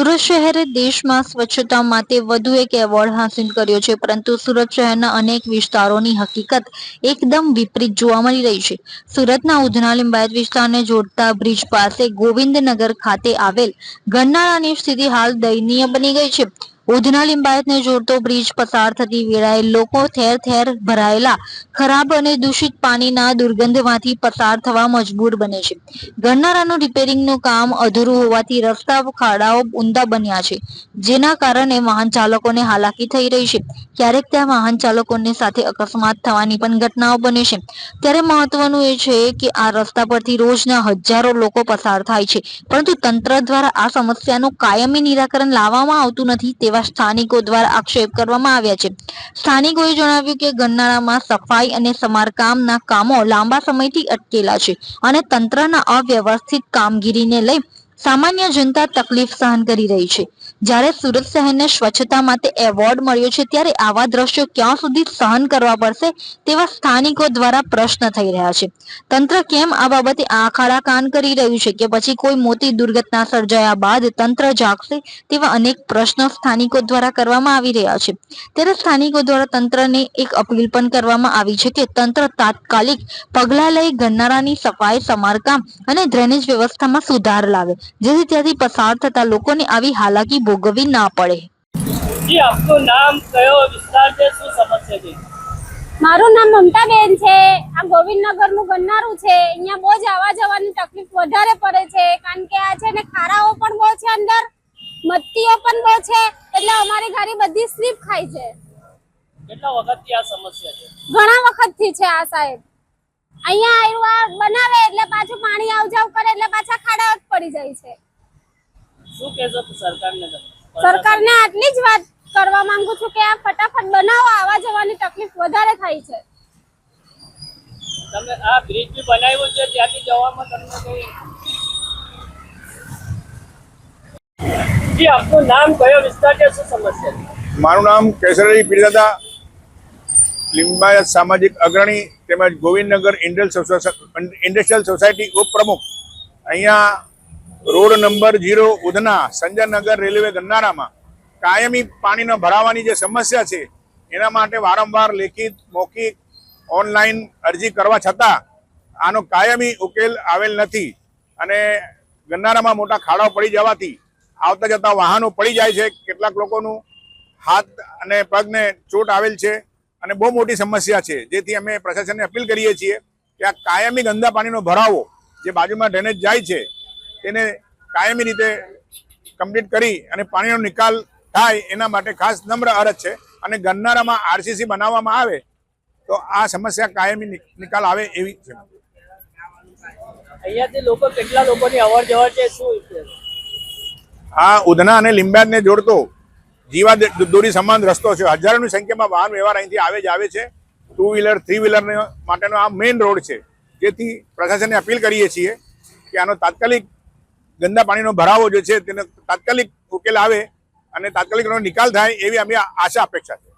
સુરત શહેરે દેશમાં સ્વચ્છતા માટે વધુ એક એવોર્ડ હાંસિલ કર્યો છે, પરંતુ સુરત શહેરના અનેક વિસ્તારોની હકીકત એકદમ વિપરીત જોવા મળી રહી છે. સુરતના ઉધના લિંબાયત વિસ્તારને જોડતા બ્રિજ પાસે ગોવિંદનગર ખાતે આવેલ ગરનાળાની સ્થિતિ હાલ દયનીય બની ગઈ છે. ઉધના લિંબાયતને જોડતો બ્રિજ પસાર થતી વેળાએ લોકો થેર થેર ભરાયેલા, ખરાબ અને દૂષિત પાણીના દુર્ગંધમાંથી પસાર થવા મજબૂર બને છે. ગરનાળાનું રિપેરિંગનું કામ અધૂરું હોવાથી રસ્તા, ખાડાઓ ઊંડા બન્યા છે, જેના કારણે વાહન ચાલકોને હાલાકી થઈ રહી છે. ક્યારેક ત્યાં વાહન ચાલકોની સાથે અકસ્માત થવાની પણ ઘટનાઓ બને છે. ત્યારે મહત્વનું એ છે કે આ રસ્તા પરથી રોજના હજારો લોકો પસાર થાય છે, પરંતુ તંત્ર દ્વારા આ સમસ્યાનું કાયમી નિરાકરણ લાવવામાં આવતું નથી તેવા સ્થાનિકો દ્વારા આક્ષેપ કરવામાં આવ્યા છે. સ્થાનિકોએ જણાવ્યું કે ગરનાળામાં સફાઈ અને સમારકામના કામો લાંબા સમયથી અટકેલા છે અને તંત્રના અવ્યવસ્થિત કામગીરીને લઈ સામાન્ય જનતા તકલીફ સહન કરી રહી છે. જ્યારે સુરત શહેરને સ્વચ્છતા માટે એવોર્ડ મળ્યો છે, ત્યારે આવા દ્રશ્યો ક્યાં સુધી સહન કરવા પડશે તેવા સ્થાનિકો દ્વારા પ્રશ્ન થઈ રહ્યા છે. તંત્ર કેમ આ બાબતે આખાડા કાન કરી રહ્યું છે કે પછી કોઈ મોટી દુર્ઘટના સર્જાયા બાદ તંત્ર જાગશે તેવા અનેક પ્રશ્નો સ્થાનિકો દ્વારા કરવામાં આવી રહ્યા છે. ત્યારે સ્થાનિકો દ્વારા તંત્રને એક અપીલ પણ કરવામાં આવી છે કે તંત્ર તાત્કાલિક પગલાં લઈ ગરનાળાની સફાઈ, સમારકામ અને ડ્રેનેજ વ્યવસ્થામાં સુધાર લાવે. જેથી ત્યાંથી પસાર થતા લોકોને આવી હાલાકી ભોગવવી ના પડે. જી આપનું નામ કયો વિસ્તાર છે શું સમસ્યા છે? મારું નામ મમતાબેન છે. આ ગોવિંદનગરનું ગન્નારું છે. અહીંયા બહુ જ આવા જવાની તકલીફ વધારે પડે છે કારણ કે આ છે ને ખારાઓ પણ બહુ છે અંદર મત્તીઓ પણ બહુ છે એટલે અમારી ગાડી બધી સ્લીપ ખાય છે. કેટલા વખતથી આ સમસ્યા છે? ઘણા વખતથી છે આ સાહેબ. અહીંયા આવ્યું આ બનાવે એટલે પાછું પાણી આવ જાવ કરે એટલે પાછા ખાડા જ પડી જાય છે. શું કહેશો સરકારને તમે? સરકારને આટલી જ વાત કરવા માંગુ છું કે આ ફટાફટ બનાવો આવા જવાની તકલીફ વધારે થાય છે. તમે આ બ્રિજ બી બનાવ્યો છે ત્યાંથી જવામાં તમને કોઈ જી આપનું નામ કયો વિસ્તાર છે શું સમસ્યા મારું નામ કેસરી પીરદાદા. લિંબાયત સામાજિક અગ્રણી તેમજ ગોવિંદનગર ઇન્ડસ્ટ્રીયલ ઇન્ડસ્ટ્રીયલ સોસાયટી ઉપપ્રમુખ. અહીંયા road number zero Udhna Sanjaynagar railway ગન્નારામાં કાયમી પાણીનો ભરાવાની જે સમસ્યા છે, એના માટે વારંવાર લેખિત, મૌખિક, ઓનલાઈન અરજી કરવા છતાં આનો કાયમી ઉકેલ આવેલ નથી અને ગન્નારામાં મોટા ખાડાઓ પડી જવાથી આવતા જતા વાહનો પડી જાય છે. કેટલાક લોકોનું હાથ અને પગને ચોટ આવેલ છે. અને બહુ મોટી સમસ્યા છે. જેથી અમે પ્રશાસનને અપીલ કરીએ છીએ કે આ કાયમી ગંદા પાણીનો ભરાવો જે બાજુમાં ડ્રેનેજ જાય છે તેને કાયમી રીતે કમ્પ્લીટ કરી અને પાણીનો નિકાલ થાય એના માટે ખાસ નમ્ર અરજ છે. અને ગન્નારામાં આરસીસી બનાવવામાં આવે તો આ સમસ્યા કાયમી નિકાલ આવે એવી છે. અહીંયાથી લોકો કેટલા લોકોની અવર જવર છે શું આ ઉધના અને લીંબાદને જોડતો જીવા દોરી સમાન રસ્તો છે. હજારોની સંખ્યામાં વાહન વ્યવહાર અહીંથી આવે જ આવે છે. ટુ વ્હીલર થ્રી વ્હીલર માટેનો આ મેઇન રોડ છે. જેથી પ્રશાસનને અપીલ કરીએ છીએ કે આનો તાત્કાલિક ગંદા પાણીનો ભરાવો જે છે, તેનો તાત્કાલિક ઉકેલ આવે અને તાત્કાલિક નિકાલ થાય એવી અમે આશા અપેક્ષા છે.